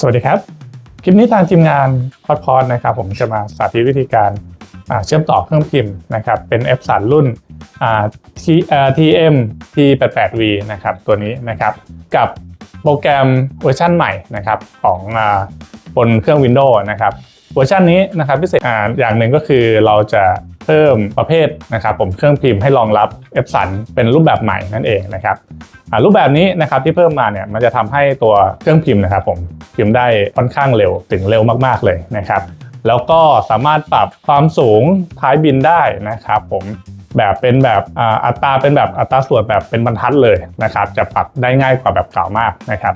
สวัสดีครับ คลิปนี้ทางทีมงานพอดพอดนะครับ ผมจะมาสาธิตวิธีการเชื่อมต่อเครื่องพิมพ์นะครับ เป็น F 3รุ่นอ่า T อ่า TM T88V นะครับตัวนี้นะครับ กับโปรแกรมเวอร์ชันใหม่นะครับของอบนเครื่อง Windows นะครับ เวอร์ชันนี้นะครับพิเศษออย่างหนึ่งก็คือเราจะ เพิ่มประเภทนะครับผมเครื่องพิมพ์ให้รองรับ F 3เป็นรูปแบบใหม่นั่นเองนะครับรูปแบบนี้นะครับที่เพิ่มมาเนี่ยมันจะทำให้ตัวเครื่องพิมพ์นะครับผมพิมพ์ได้ค่อนข้างเร็วถึงเร็วมากๆเลยนะครับแล้วก็สามารถปรับความสูงท้ายบินได้นะครับผมแบบเป็นแบบอัตราเป็นแบบอัตราส่วนแบบเป็นบรรทัดเลยนะครับจะปรับได้ง่ายกว่าแบบเก่ามากนะครับ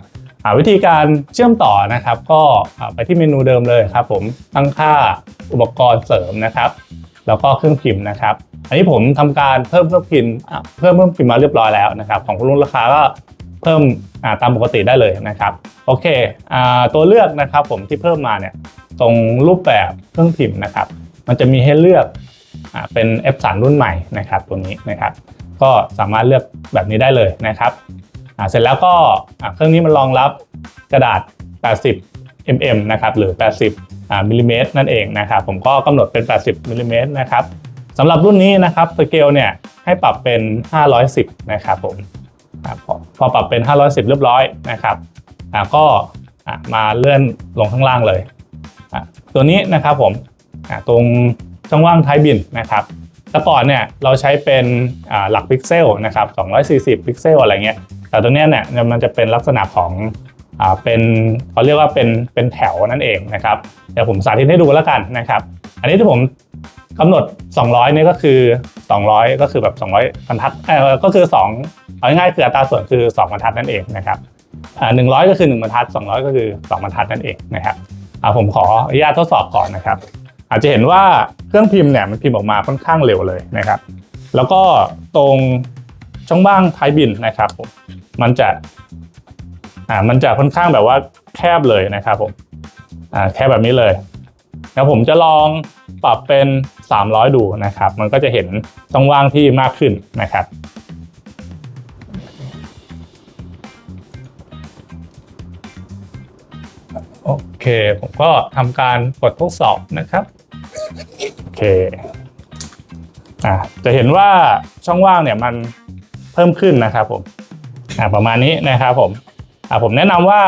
วิธีการเชื่อมต่อนะครับ ก็ไปที่เมนูเดิมเลยครับผมตั้งค่าอุปกรณ์เสริมนะครับ แล้วก็เครื่องพิมพ์นะครับ อันนี้ผมทำการเพิ่มเครื่องพิมพ์เพิ่มเครื่องพิมพ์มาเรียบร้อยแล้วนะครับ ของคุณลุงราคาก็เพิ่มาตามปกติได้เลยนะครับ โอเคอตัวเลือกนะครับผมที่เพิ่มมาเนี่ยตรงรูปแบบเครื่องพิมพ์นะครับ มันจะมีให้เลือกอเป็น F3 รุ่นใหม่นะครับตัวนี้นะครับ ก็สามารถเลือกแบบนี้ได้เลยนะครับเสร็จแล้วก็เครื่องนี้มันรองรับกระดาษ 80 mm นะครับหรือ 80 มิลลิเมตรนั่นเองนะครับผมก็กำหนดเป็น 80มิลลิเมตรนะครับสำหรับรุ่นนี้นะครับสเกลเนี่ยให้ปรับเป็น 510 นะครับผมพอปรับเป็น 510 เรียบร้อยนะครับก็มาเลื่อนลงข้างล่างเลย ตัวนี้นะครับผมตรงช่องว่างท้ายบินนะครับแต่ก่อนเนี่ยเราใช้เป็นหลักพิกเซลนะครับ240 พิกเซลอะไรเงี้ยแต่ตัวเนี้ยเนี่ยมันจะเป็นลักษณะของ เป็นเขาเรียกว่าเป็นเป็นแถวนั่นเองนะครับเดี๋ยวผมสาธิตให้ดูแล้วกันนะครับ อันนี้ที่ผมกำหนด 200นี่ก็คือ 200 ก็คือแบบ 200บรรทัดเออก็คือ 2 เอาง่ายๆคืออัตราส่วนคือ 2บรรทัดนั่นเองนะครับอ่า100ก็คือ1บรรทัด 200 ก็คือ 2บรรทัดนั่นเองนะครับอ่าผมขออนุญาตทดสอบก่อนนะครับ อาจจะเห็นว่าเครื่องพิมพ์เนี่ยมันพิมพ์ออกมาค่อนข้างเร็วเลยนะครับ แล้วก็ตรงช่องว่างท้ายบินนะครับผมมันจะ อ่ามันจะค่อนข้างแบบว่าแคบเลยนะครับผมอ่าแคบแบบนี้เลยแล้วผมจะลองปรับเป็น 300 ดูนะครับ มันก็จะเห็นช่องว่างที่มากขึ้นนะครับโอเค ผมก็ทำการกดทดสอบนะครับโอเคอะจะเห็นว่าช่องว่างเนี่ยมันเพิ่มขึ้นนะครับผมอะประมาณนี้นะครับผม ผมแนะนำว่า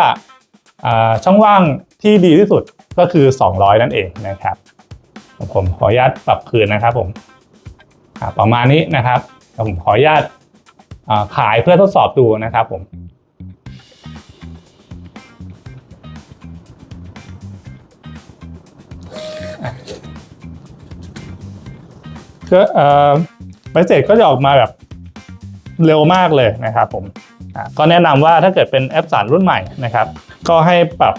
อ่าช่องว่างที่ดีที่สุดก็คือ 200 นั่นเองนะครับ ผมขออนุญาตปรับคืนนะครับผมอ่าประมาณนี้นะครับแล้วผมขออนุญาตอ่าขายเพื่อทดสอบดูนะครับผมก็เอ่อใบเสร็จก็จะออกมาแบบ เร็วมากเลยนะครับผมก็แนะนำว่าถ้าเกิดเป็นแอปสารรุ่นใหม่นะครับ ก็ให้ปรับ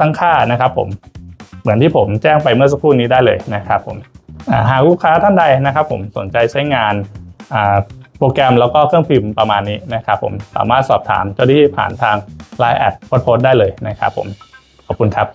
ตั้งค่านะครับผมเหมือนที่ผมแจ้งไปเมื่อสักครู่นี้ได้เลยนะครับผมหากลูกค้าท่านใดนะครับผมสนใจใช้งานโปรแกรมแล้วก็เครื่องพิมพ์ประมาณนี้นะครับผมสามารถสอบถามเจ้าหน้าที่ผ่านทาง Line แอดโพสต์ได้เลยนะครับผมขอบคุณครับ